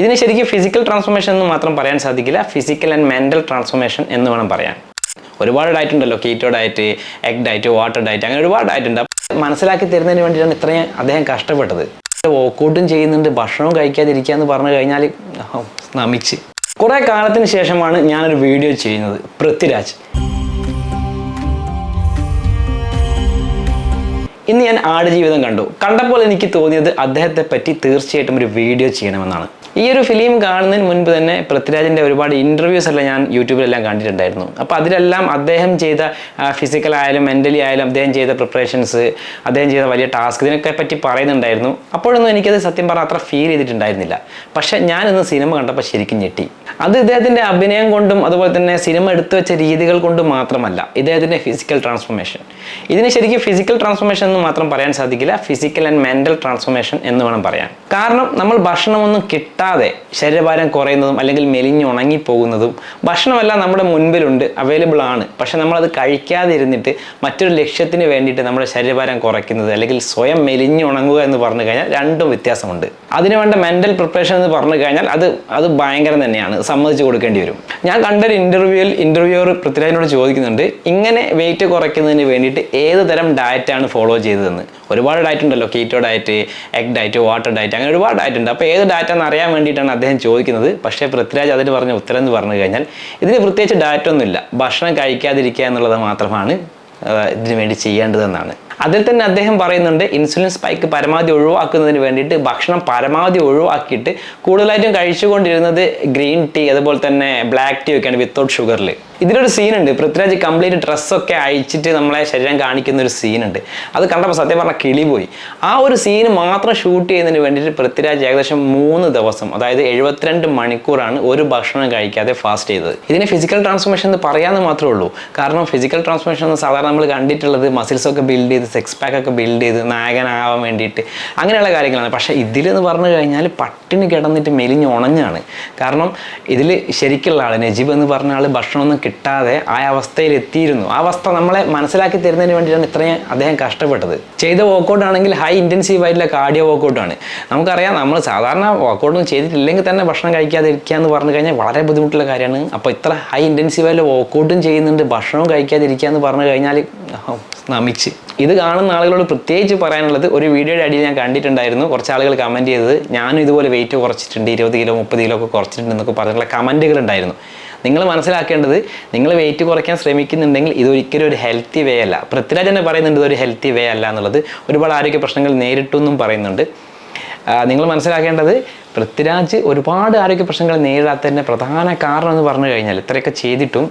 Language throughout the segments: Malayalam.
ഇതിന് ശരിക്കും ഫിസിക്കൽ ട്രാൻസ്ഫോർമേഷൻ എന്ന് മാത്രം പറയാൻ സാധിക്കില്ല. ഫിസിക്കൽ ആൻഡ് മെന്റൽ ട്രാൻസ്ഫോർമേഷൻ എന്ന് വേണം പറയാൻ. ഒരുപാട് ഡയറ്റ് ഉണ്ടല്ലോ. Keto diet egg diet water diet അങ്ങനെ ഒരുപാട് ഡയറ്റ് ഉണ്ട്. മനസ്സിലാക്കി തരുന്നതിന് വേണ്ടിയിട്ടാണ് ഇത്രയും അദ്ദേഹം കഷ്ടപ്പെട്ടത്. വർക്കൗട്ടും ചെയ്യുന്നുണ്ട്. ഭക്ഷണവും കഴിക്കാതിരിക്കുക എന്ന് പറഞ്ഞു കഴിഞ്ഞാൽ നമിച്ച് കുറേ കാലത്തിന് ശേഷമാണ് ഞാനൊരു വീഡിയോ ചെയ്യുന്നത്. പൃഥ്വിരാജ്. ഇന്ന് ഞാൻ ആടുജീവിതം കണ്ടു. കണ്ടപ്പോൾ എനിക്ക് തോന്നിയത് അദ്ദേഹത്തെ പറ്റി തീർച്ചയായിട്ടും ഒരു വീഡിയോ ചെയ്യണമെന്നാണ്. ഈ ഒരു ഫിലിം കാണുന്നതിന് മുൻപ് തന്നെ പൃഥ്വിരാജിന്റെ ഒരുപാട് ഇന്റർവ്യൂസ് എല്ലാം ഞാൻ യൂട്യൂബിലെല്ലാം കണ്ടിട്ടുണ്ടായിരുന്നു. അപ്പോൾ അതിലെല്ലാം അദ്ദേഹം ചെയ്ത ഫിസിക്കൽ ആയാലും മെന്റലി ആയാലും അദ്ദേഹം ചെയ്ത പ്രിപ്പറേഷൻസ് അദ്ദേഹം ചെയ്ത വലിയ ടാസ്ക് ഇതിനൊക്കെ പറ്റി പറയുന്നുണ്ടായിരുന്നു. അപ്പോഴൊന്നും എനിക്കത് സത്യം പറഞ്ഞാൽ അത്ര ഫീൽ ചെയ്തിട്ടുണ്ടായിരുന്നില്ല. പക്ഷേ ഞാനിന്ന് സിനിമ കണ്ടപ്പോൾ ശരിക്കും ഞെട്ടി. അത് ഇദ്ദേഹത്തിന്റെ അഭിനയം കൊണ്ടും അതുപോലെ തന്നെ സിനിമ എടുത്തു വെച്ച രീതികൾ കൊണ്ടും മാത്രമല്ല ഇദ്ദേഹത്തിന്റെ ഫിസിക്കൽ ട്രാൻസ്ഫോർമേഷൻ ഇതിന് ശരിക്കും ഫിസിക്കൽ ട്രാൻസ്ഫോർമേഷൻ എന്ന് മാത്രം പറയാൻ സാധിക്കില്ല ഫിസിക്കൽ ആൻഡ് മെന്റൽ ട്രാൻസ്ഫോർമേഷൻ എന്ന് വേണം പറയാൻ. കാരണം നമ്മൾ ഭക്ഷണമൊന്നും കിട്ടാതെ ശരീരഭാരം കുറയുന്നതും അല്ലെങ്കിൽ മെലിഞ്ഞ് ഉണങ്ങിപ്പോകുന്നതും ഭക്ഷണമെല്ലാം നമ്മുടെ മുൻപിലുണ്ട് അവൈലബിൾ ആണ്. പക്ഷെ നമ്മളത് കഴിക്കാതെ ഇരുന്നിട്ട് മറ്റൊരു ലക്ഷ്യത്തിന് വേണ്ടിയിട്ട് നമ്മുടെ ശരീരഭാരം കുറയ്ക്കുന്നത് അല്ലെങ്കിൽ സ്വയം മെലിഞ്ഞ് ഉണങ്ങുക എന്ന് പറഞ്ഞു കഴിഞ്ഞാൽ രണ്ടും വ്യത്യാസമുണ്ട്. അതിന് വേണ്ട മെന്റൽ പ്രിപ്പറേഷൻ എന്ന് പറഞ്ഞു കഴിഞ്ഞാൽ അത് അത് ഭയങ്കരം തന്നെയാണ്. സമ്മതിച്ചു കൊടുക്കേണ്ടി വരും. ഞാൻ കണ്ടൊരു ഇന്റർവ്യൂവിൽ ഇന്റർവ്യൂവർ പൃഥ്വിരാജിനോട് ചോദിക്കുന്നുണ്ട് ഇങ്ങനെ വെയിറ്റ് കുറയ്ക്കുന്നതിന് വേണ്ടിയിട്ട് ഏത് തരം ഡയറ്റാണ് ഫോളോ ചെയ്തതെന്ന്? ഒരുപാട് ഡയറ്റ് ഉണ്ടല്ലോ keto diet egg diet water diet അങ്ങനെ ഒരുപാട് ഡയറ്റ് ഉണ്ട്. അപ്പോൾ ഏത് ഡയറ്റ് എന്ന് അറിയാൻ വേണ്ടിയിട്ടാണ് അദ്ദേഹം ചോദിക്കുന്നത്. പക്ഷേ പൃഥ്വിരാജ് അതിന് പറഞ്ഞ ഉത്തരം എന്ന് പറഞ്ഞു കഴിഞ്ഞാൽ ഇതിന് പ്രത്യേകിച്ച് ഡയറ്റൊന്നുമില്ല ഭക്ഷണം കഴിക്കാതിരിക്കുക എന്നുള്ളത് മാത്രമാണ് ഇതിനു വേണ്ടി ചെയ്യേണ്ടതെന്നാണ്. അതിൽ തന്നെ അദ്ദേഹം പറയുന്നുണ്ട് ഇൻസുലിൻ സ്പൈക്ക് പരമാവധി ഒഴിവാക്കുന്നതിന് വേണ്ടിയിട്ട് ഭക്ഷണം പരമാവധി ഒഴിവാക്കിയിട്ട് കൂടുതലായിട്ടും കഴിച്ചുകൊണ്ടിരുന്നത് ഗ്രീൻ ടീ അതുപോലെ തന്നെ ബ്ലാക്ക് ടീ ഒക്കെയാണ് വിത്തൗട്ട് ഷുഗറിൽ ഇതിലൊരു സീനുണ്ട് പൃഥ്വിരാജ് കംപ്ലീറ്റ് ഡ്രസ്സൊക്കെ അഴിച്ചിട്ട് നമ്മളെ ശരീരം കാണിക്കുന്ന ഒരു സീനുണ്ട്. അത് കണ്ടപ്പോൾ സത്യം പറഞ്ഞാൽ കിളി പോയി. ആ ഒരു സീന് മാത്രം ഷൂട്ട് ചെയ്യുന്നതിന് വേണ്ടിയിട്ട് പൃഥ്വിരാജ് ഏകദേശം മൂന്ന് ദിവസം അതായത് എഴുപത്തിരണ്ട് മണിക്കൂറാണ് ഒരു ഭക്ഷണം കഴിക്കാതെ ഫാസ്റ്റ് ചെയ്തത്. ഇതിനെ ഫിസിക്കൽ ട്രാൻസ്ഫോർമേഷൻ എന്ന് പറയാമെന്ന് മാത്രമേ ഉള്ളൂ. കാരണം ഫിസിക്കൽ ട്രാൻസ്ഫോർമേഷൻ എന്ന് സാധാരണ നമ്മൾ കണ്ടിട്ടുള്ളത് മസിൽസ് ഒക്കെ ബിൽഡ് ചെയ്ത് സെക്സ് പാക്ക് ഒക്കെ ബിൽഡ് ചെയ്ത് നായകനാവാൻ വേണ്ടിയിട്ട്. അങ്ങനെയുള്ള കാര്യങ്ങളാണ്. പക്ഷേ ഇതിലെന്ന് പറഞ്ഞു കഴിഞ്ഞാൽ പട്ടിണി കിടന്നിട്ട് മെലിഞ്ഞ് ഉണഞ്ഞാണ്. കാരണം ഇതിൽ ശരിക്കുള്ള ആൾ നജീബ് എന്ന് പറഞ്ഞ ആൾ ഭക്ഷണമൊന്നും കിട്ടാതെ ആ അവസ്ഥയിൽ എത്തിയിരുന്നു. ആ അവസ്ഥ നമ്മളെ മനസ്സിലാക്കി തരുന്നതിന് വേണ്ടിയിട്ടാണ് ഇത്രയും അദ്ദേഹം കഷ്ടപ്പെട്ടത്. ചെയ്ത വർക്കൗട്ട് ആണെങ്കിൽ ഹൈ ഇന്റൻസീവ് ആയിട്ടുള്ള കാർഡിയോ വർക്കൗട്ടാണ് നമുക്കറിയാം നമ്മൾ സാധാരണ വർക്കൗട്ടൊന്നും ചെയ്തിട്ടില്ലെങ്കിൽ തന്നെ ഭക്ഷണം കഴിക്കാതിരിക്കുക എന്ന് പറഞ്ഞു കഴിഞ്ഞാൽ വളരെ ബുദ്ധിമുട്ടുള്ള കാര്യമാണ്. അപ്പോൾ ഇത്ര ഹൈ ഇന്റൻസീവ് ആയിട്ടുള്ള വർക്കൗട്ടും ചെയ്യുന്നുണ്ട് ഭക്ഷണവും കഴിക്കാതിരിക്കുക എന്ന് പറഞ്ഞു കഴിഞ്ഞാൽ നമിച്ച്. ഇത് കാണുന്ന ആളുകളോട് പ്രത്യേകിച്ച് പറയാനുള്ളത് ഒരു വീഡിയോയുടെ അടിയിൽ ഞാൻ കണ്ടിട്ടുണ്ടായിരുന്നു. കുറച്ച് ആളുകൾ കമന്റ് ചെയ്തത് ഞാനും ഇതുപോലെ വെയിറ്റ് കുറച്ചിട്ടുണ്ട് ഇരുപത് കിലോ മുപ്പത് കിലോ ഒക്കെ കുറച്ചിട്ടുണ്ട് എന്നൊക്കെ പറഞ്ഞിട്ടുള്ള കമന്റുകൾ ഉണ്ടായിരുന്നു. നിങ്ങൾ മനസ്സിലാക്കേണ്ടത് നിങ്ങൾ വെയിറ്റ് കുറയ്ക്കാൻ ശ്രമിക്കുന്നുണ്ടെങ്കിൽ ഇതൊരിക്കലും ഒരു ഹെൽത്തി വേ അല്ല. പൃഥ്വിരാജ് തന്നെ പറയുന്നുണ്ട് ഇതൊരു ഹെൽത്തി വേ അല്ല എന്നുള്ളത്. ഒരുപാട് ആരോഗ്യ പ്രശ്നങ്ങൾ നേരിട്ടു എന്നും പറയുന്നുണ്ട് നിങ്ങൾ മനസ്സിലാക്കേണ്ടത് പൃഥ്വിരാജ് ഒരുപാട് ആരോഗ്യ പ്രശ്നങ്ങൾ നേരിടാത്തതിന്റെ പ്രധാന കാരണം എന്ന് പറഞ്ഞു കഴിഞ്ഞാൽ ഇത്രയൊക്കെ ചെയ്തിട്ടും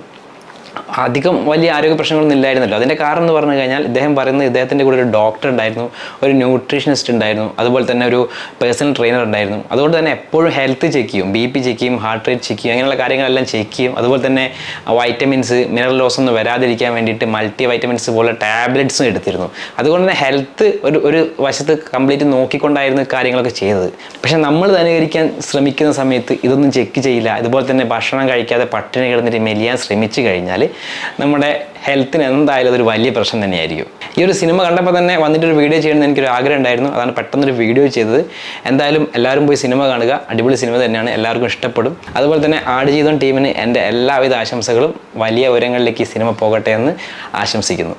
അധികം വലിയ ആരോഗ്യ പ്രശ്നങ്ങളൊന്നും ഇല്ലായിരുന്നല്ലോ. അതിന്റെ കാരണം എന്ന് പറഞ്ഞു കഴിഞ്ഞാൽ ഇദ്ദേഹം പറയുന്നത് ഇദ്ദേഹത്തിന്റെ കൂടെ ഒരു ഡോക്ടർ ഉണ്ടായിരുന്നു ഒരു ന്യൂട്രീഷനിസ്റ്റ് ഉണ്ടായിരുന്നു അതുപോലെ തന്നെ ഒരു പേഴ്സണൽ ട്രെയിനർ ഉണ്ടായിരുന്നു. അതുകൊണ്ട് തന്നെ എപ്പോഴും ഹെൽത്ത് ചെക്ക് ചെയ്യും ബി പി ചെക്ക് ചെയ്യും ഹാർട്ട് റേറ്റ് ചെക്ക് ചെയ്യും അങ്ങനെയുള്ള കാര്യങ്ങളെല്ലാം ചെക്ക് ചെയ്യും. അതുപോലെ തന്നെ വൈറ്റമിൻസ് മിനറൽ ലോസ് ഒന്നും വരാതിരിക്കാൻ വേണ്ടിയിട്ട് മൾട്ടി വൈറ്റമിൻസ് പോലെ ടാബ്ലറ്റ്സും എടുത്തിരുന്നു. അതുകൊണ്ട് തന്നെ ഹെൽത്ത് ഒരു ഒരു വശത്ത് കംപ്ലീറ്റ് നോക്കിക്കൊണ്ടായിരുന്നു കാര്യങ്ങളൊക്കെ ചെയ്തത്. പക്ഷേ നമ്മൾ അനുകരിക്കാൻ ശ്രമിക്കുന്ന സമയത്ത് ഇതൊന്നും ചെക്ക് ചെയ്യില്ല. അതുപോലെ തന്നെ ഭക്ഷണം കഴിക്കാതെ പട്ടിണി കിടന്നിട്ട് മെലിയാൻ ശ്രമിച്ചു കഴിഞ്ഞാൽ നമ്മുടെ ഹെൽത്തിന് എന്തായാലും അതൊരു വലിയ പ്രശ്നം തന്നെയായിരിക്കും. ഈ ഒരു സിനിമ കണ്ടപ്പോൾ തന്നെ വന്നിട്ട് ഒരു വീഡിയോ ചെയ്യണമെന്ന് എനിക്കൊരു ആഗ്രഹം ഉണ്ടായിരുന്നു. അതാണ് പെട്ടെന്നൊരു വീഡിയോ ചെയ്തത്. എന്തായാലും എല്ലാവരും പോയി സിനിമ കാണുക. അടിപൊളി സിനിമ തന്നെയാണ്. എല്ലാവർക്കും ഇഷ്ടപ്പെടും. അതുപോലെ തന്നെ ആടുജീവിതം ടീമിന് എന്റെ എല്ലാവിധ ആശംസകളും വലിയ ഉയരങ്ങളിലേക്ക് ഈ സിനിമ പോകട്ടെ എന്ന് ആശംസിക്കുന്നു.